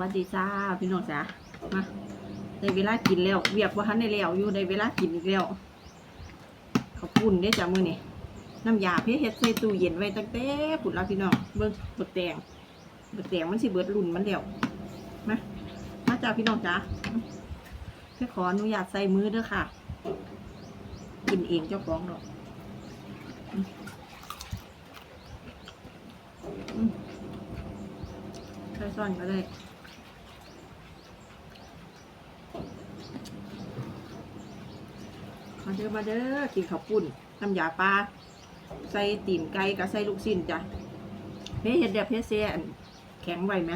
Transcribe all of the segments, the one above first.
วัสดีจ้าพี่น้องจ้ามาได้เวลากินแล้วเวียกว่าทันได้แล้วอยู่ได้เวลากินอีกแล้วขอบคุณเด้จ้ามือนี่น้ำยาเพชรเฮ็ดใส่ตู้เย็นไว้ตั้งแต่ปุ่นแล้วพี่น้องเบิ่งบักแตงบักแตงมันสิเบิดรุ่นมันแล้วมามาจ้าพี่น้องจ้าเพื่อขออนุญาตใส่มือเด้อค่ะ กินเองเจ้าของดอกใช้ซ่อนก็ได้ มาเด้อมาเด้อกินข้าวปุ้นน้ำยาปลาใส่ตีนไก่กับใส่ลูกชิ้นจ้ะเฮ้เห็ดเดียบเฮ้เสียนแข็งไวไหม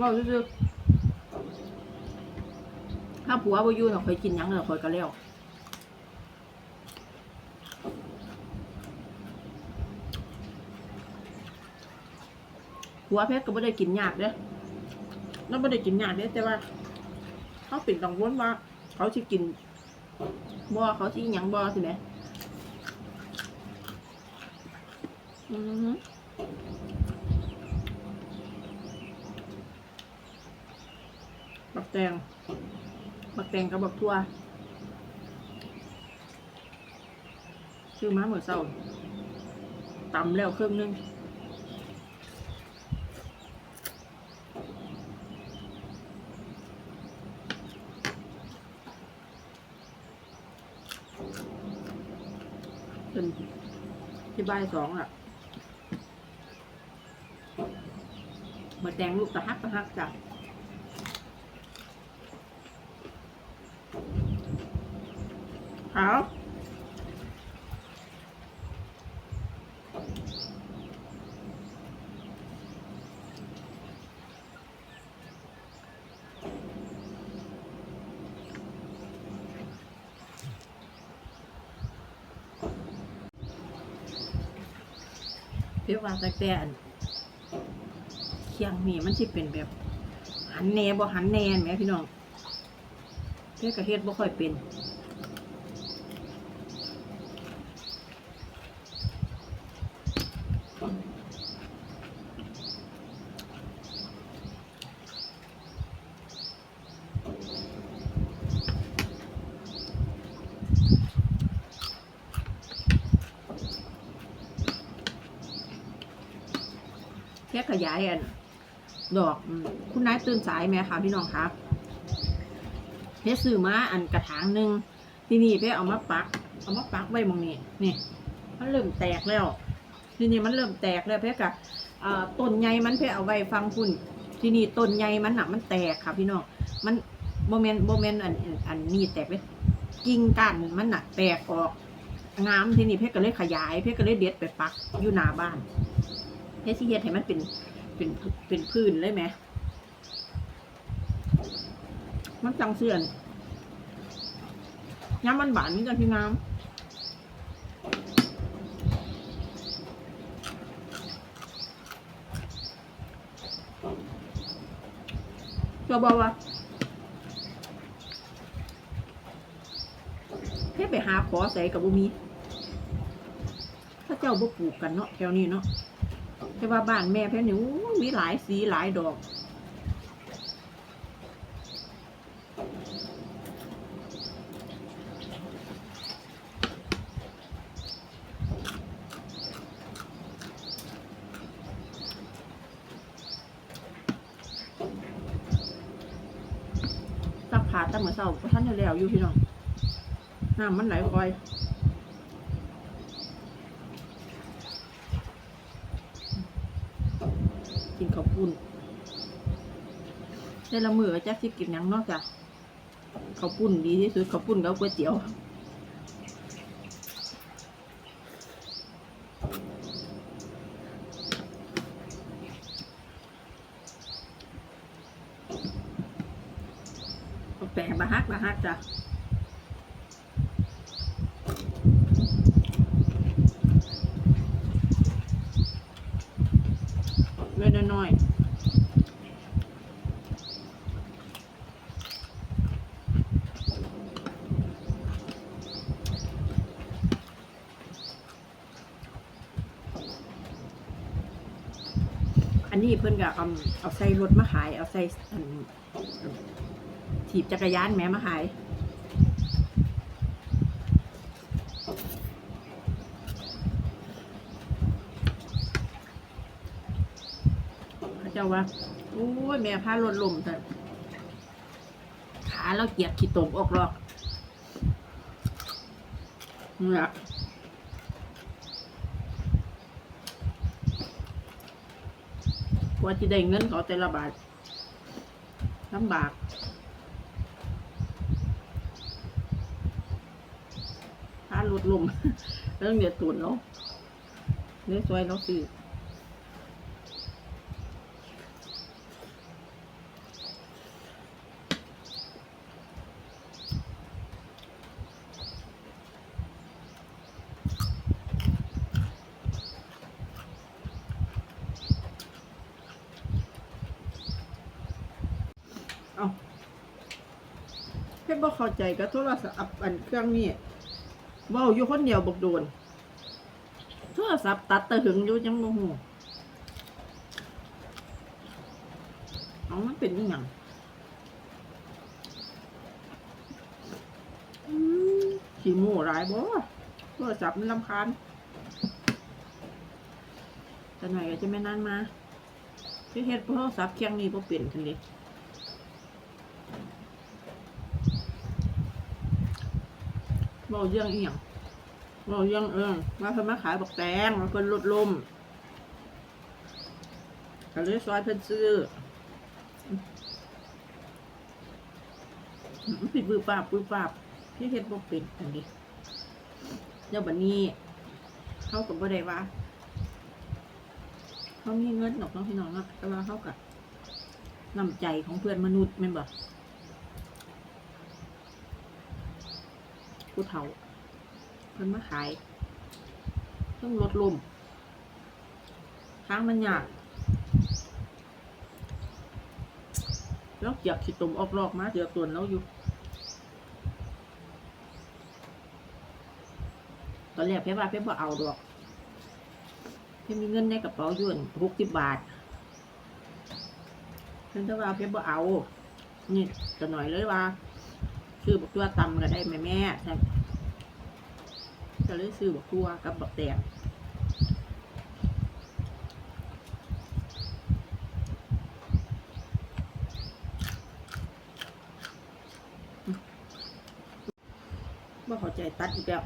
ว้าวซื่อถ้าผัวบ่อยู่เราเคยกินยังเราเคยก็แล้วผัวเพชรก็ไม่ได้กินยากเด้อ เราไม่ได้กินยากเด้แต่ว่า เขาเป็นกังวลว่า เขาสิกินบ่เขาสิหยังบ่สิแหมอือหือบักแตงบักแตงกับบักทั่วซื้อมาเมื่อเช้าตำแล้วเครื่องนึง เป็นที่บ่ายสองอะมาแดงลูกตะฮักตะฮักจ้ะข พียงว่าแต่แต่อันเคียงนี่มันที่เป็นแบบหันแน่บ่หันแนนแหมพี่น้องเพื่อกระเฮ็ดบ่ค่อยเป็น แค่ขยายอันดอกคุณนายตื่นสายไหมคะพี่น้องคะเพชรซื้อมาอันกระถางหนึ่งที่นี่เพชรเอามาปัก เอามาปักไว้มองนี้นี่ มันเริ่มแตกแล้ว ทีนี้มันเริ่มแตกแล้วเพชรกะเอ่อต้นใหญ่มันเพชรเอาไว้ฟังคุณทีนี้ต้นใหญ่มันหนักมันแตกค่ะพี่น้องมันโมเมนต์โมเมนอันอันอันนี้แตกเลยกิ่งก้านมันหนักแตกออกงามทีนี้เพชรก็เลยขยาย เพชรก็เลยเด็ดไปปักอยู่หน้าบ้าน เพชรที่เฮ็ดให้มันเป็นเป็นเป็นพื้นเลยไหมมันจังเสื่อนย้ำมันบานนี่กันพี่น้ำตัวบอกว่าเพ่ไปหาขอใส่กับบุมี ถ้าเจ้าบ่ปลูกกันเนาะแถวนี้เนาะ แต่ว่าบ้านแม่แพ่นี่อู้มีหลายสีหลายดอกตักผาตั้งเหมือนเสาท่านแล้วอยู่พี่น้องน้ำมันไหลคอย กินข้าวปุ้นแต่ละมือจะสิกินหยังนอกจากข้าวปุ้นดีที่สุดข้าวปุ้นกับก๋วยเตี๋ยวแปลงบะฮักบะฮักจ้ะ เล็กน้อยอันนี้เพื่อนก็เอาเอาใส่รถมาขาย เอาใส่ถีบจักรยานแม่มาขาย จ้าว่าโอ้ยแม่พารถลมแต่ขาเราเกียกขี้ตมออกหรอกเนี่ยกว่าจะได้เงินเขาแต่ละบาทลำบากพารถลมเรื่องเดือดตุนเนาะเนื้อซอยเราซื้อ เพื่บ่เข้าใจกับโทรศัพท์อันเครื่องนี้เว้าอยู่คนเดียวบกโดน โทรศัพท์ตัดแตะหึงอยู่จังโมโหเอามันเป็นยังอืมขี้โม่หลายบ่โทรศัพท์มันลำคาญแต่ไหนก็จะไม่นานมาที่เฮ็ดโทรศัพท์เครื่องนี้บ่เป็นทันเดิ เบาเรื่องอีหยังเบาเรื่องเอิงมาเพิ่นมาขายบักแตงมาเพิ่นลดลมก็เลยซอยเพิ่นซื้อปิดปือปราบปือปราบพี่เฮ็ดบ่เป็นอันนี้เดี๋ยวบัดนี้เขาก็บ่ได้ว่าเขามีเงินดอกน้องพี่น้องเนาะแต่ว่าเขากับน้ำใจของเพื่อนมนุษย์แม่นบ่ ผู้เฒ่าเพิ่นมาขายต้องลดลมทางมันยากแล้วเกียกขี้ตมออกลอกมาเดี๋ยวตัวเราอยู่ตอนแรกเพ่ว่าเพ่บ่เอาดอกเพ่มีเงินในกระเป๋าอยู่หกสิบบาทเพ่นจะว่าเพ่บ่เอานี่จะหน่อยเลยว่า ซื้อบักตัวตำก็ได้แม่แม่ใช่ก็เลยซื้อบักตัวกับบักแตงบ่เข้าใจตัดอีกแล้ว